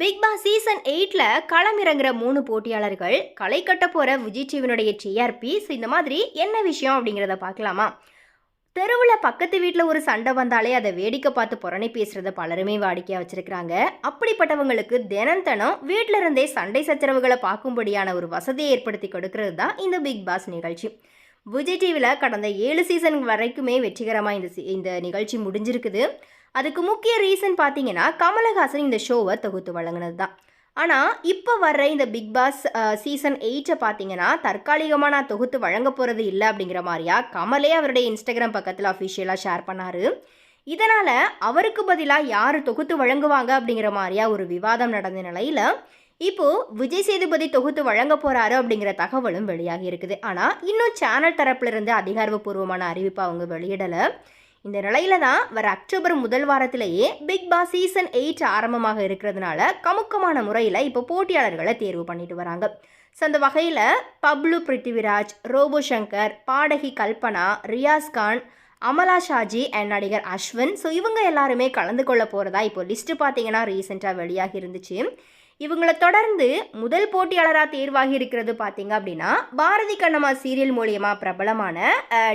Big Boss season எயிட்ல களமிறங்குற மூணு போட்டியாளர்கள் களை கட்ட போற விஜய் டிவினுடைய டிஆர்பி இந்த மாதிரி என்ன விஷயம் அப்படிங்கிறத பார்க்கலாமா? தெருவில் பக்கத்து வீட்டில் ஒரு சண்டை வந்தாலே அதை வேடிக்கை பார்த்து புறணி பேசுகிறத பலருமே வாடிக்கையாக வச்சுருக்கிறாங்க. அப்படிப்பட்டவங்களுக்கு தினம் தினம் வீட்டில இருந்தே சண்டை சச்சரவுகளை பார்க்கும்படியான ஒரு வசதியை ஏற்படுத்தி கொடுக்கறது தான் இந்த பிக் பாஸ் நிகழ்ச்சி. விஜய் டிவியில் கடந்த ஏழு சீசன் வரைக்குமே வெற்றிகரமாக இந்த இந்த நிகழ்ச்சி முடிஞ்சிருக்குது. அதுக்கு முக்கிய ரீசன் பார்த்தீங்கன்னா கமலஹாசன் இந்த ஷோவை தொகுத்து வழங்கினது தான் ஆனால் இப்போ வர்ற இந்த பிக் பாஸ் சீசன் எயிட்டை பார்த்தீங்கன்னா தற்காலிகமாக நான் தொகுத்து வழங்க போகிறது இல்லை அப்படிங்கிற மாதிரியா கமலே அவருடைய இன்ஸ்டாகிராம் பக்கத்தில் அஃபிஷியலாக ஷேர் பண்ணார். இதனால் அவருக்கு பதிலாக யார் தொகுத்து வழங்குவாங்க அப்படிங்கிற மாதிரியா ஒரு விவாதம் நடந்த நிலையில் இப்போது விஜய் சேதுபதி தொகுத்து வழங்க போகிறாரு அப்படிங்கிற தகவலும் வெளியாகி இருக்குது. ஆனால் இன்னும் சேனல் தரப்பிலிருந்து அதிகாரப்பூர்வமான அறிவிப்பை அவங்க வெளியிடலை. இந்த நிலையில தான் வர அக்டோபர் முதல் வாரத்திலேயே பிக் பாஸ் சீசன் எயிட் ஆரம்பமாக இருக்கிறதுனால கமுக்கமான முறையில் இப்போ போட்டியாளர்களை தேர்வு பண்ணிட்டு வராங்க. ஸோ அந்த வகையில் பப்ளு பிருத்திவிராஜ் ரோபோ சங்கர் பாடகி கல்பனா ரியாஸ் கான் அமலா ஷாஜி அண்ட் நடிகர் அஸ்வின். ஸோ இவங்க எல்லாருமே கலந்து கொள்ள போகிறதா இப்போ லிஸ்ட்டு பார்த்தீங்கன்னா ரீசெண்டாக வெளியாகி இருந்துச்சு. இவங்களை தொடர்ந்து முதல் போட்டியாளராக தேர்வாகி இருக்கிறது பார்த்தீங்க அப்படின்னா பாரதி கண்ணம்மா சீரியல் மூலியமாக பிரபலமான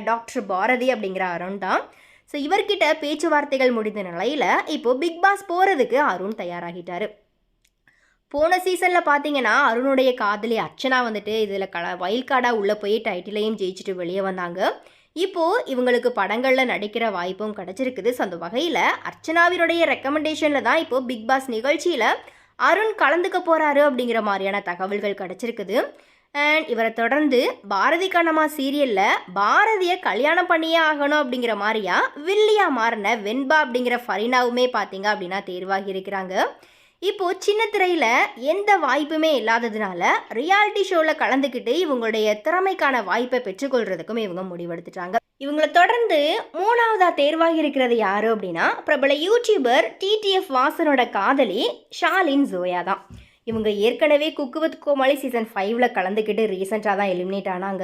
டாக்டர் பாரதி அப்படிங்கிற அருண் தான். ஸோ இவர்கிட்ட பேச்சுவார்த்தைகள் முடிந்த நிலையில் இப்போ பிக் பாஸ் போகிறதுக்கு அருண் தயாராகிட்டார். போன சீசனில் பார்த்தீங்கன்னா அருணுடைய காதலி அர்ச்சனா வந்துட்டு இதில் கல வயல் கார்டாக உள்ளே போய் டைட்டிலையும் ஜெயிச்சுட்டு வெளியே வந்தாங்க. இப்போது இவங்களுக்கு படங்களில் நடிக்கிற வாய்ப்பும் கிடச்சிருக்குது. ஸோ அந்த வகையில் அர்ச்சனாவினுடைய ரெக்கமெண்டேஷனில் தான் இப்போது பிக் பாஸ் நிகழ்ச்சியில் அருண் கலந்துக்க போகிறாரு அப்படிங்கிற மாதிரியான தகவல்கள் கிடச்சிருக்குது. அண்ட் இவரை தொடர்ந்து பாரதி கண்ணம்மா சீரியலில் பாரதியை கல்யாணம் பண்ணியே ஆகணும் அப்படிங்கிற மாதிரியா வில்லியா மாறின வெண்பா அப்படிங்கிற ஃபரினாவுமே பார்த்தீங்க அப்படின்னா தேர்வாகி இருக்கிறாங்க. இப்போ சின்ன திரையில் எந்த வாய்ப்புமே இல்லாததுனால ரியாலிட்டி ஷோவில் கலந்துக்கிட்டு இவங்களுடைய திறமைக்கான வாய்ப்பை பெற்றுக்கொள்றதுக்கும் இவங்க முடிவெடுத்துட்டாங்க. இவங்களை தொடர்ந்து மூணாவதாக தேர்வாகி இருக்கிறது யாரு அப்படின்னா பிரபல யூடியூபர் டிடிஎஃப் வாசனோட காதலி ஷாலின் ஜோயா தான். இவங்க ஏற்கனவே குக்கு வித் கோமாளி சீசன் ஃபைவ்ல கலந்துக்கிட்டு ரீசெண்டாக தான் எலிமினேட் ஆனாங்க.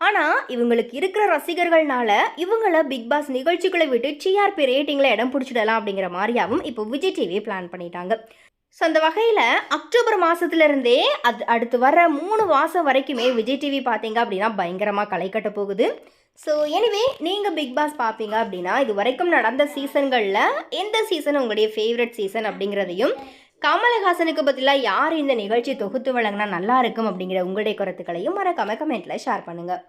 ஆனால் இவங்களுக்கு இருக்கிற ரசிகர்கள்னால இவங்கள பிக் பாஸ் நிகழ்ச்சிகளை விட்டு டிஆர்பி ரேட்டிங்கில் இடம் பிடிச்சிடலாம் அப்படிங்கிற மாதிரியாகவும் இப்போ விஜய் டிவி பிளான் பண்ணிட்டாங்க. ஸோ அந்த வகையில் அக்டோபர் மாதத்துல இருந்தே அது அடுத்து வர மூணு மாதம் வரைக்குமே விஜய் டிவி பார்த்தீங்க அப்படின்னா பயங்கரமாக களை கட்ட போகுது. ஸோ எனிவே நீங்கள் பிக் பாஸ் பார்ப்பீங்க அப்படின்னா இது வரைக்கும் நடந்த சீசன்களில் எந்த சீசன் உங்களுடைய ஃபேவரட் சீசன் அப்படிங்கிறதையும் கமலஹாசனுக்கு பதிலாக யார் இந்த நிகழ்ச்சி தொகுத்து வழங்கினா நல்லா இருக்கும் அப்படிங்கிற உங்களுடைய கருத்துக்களையும் மறக்காம கமெண்ட்டில் ஷேர் பண்ணுங்கள்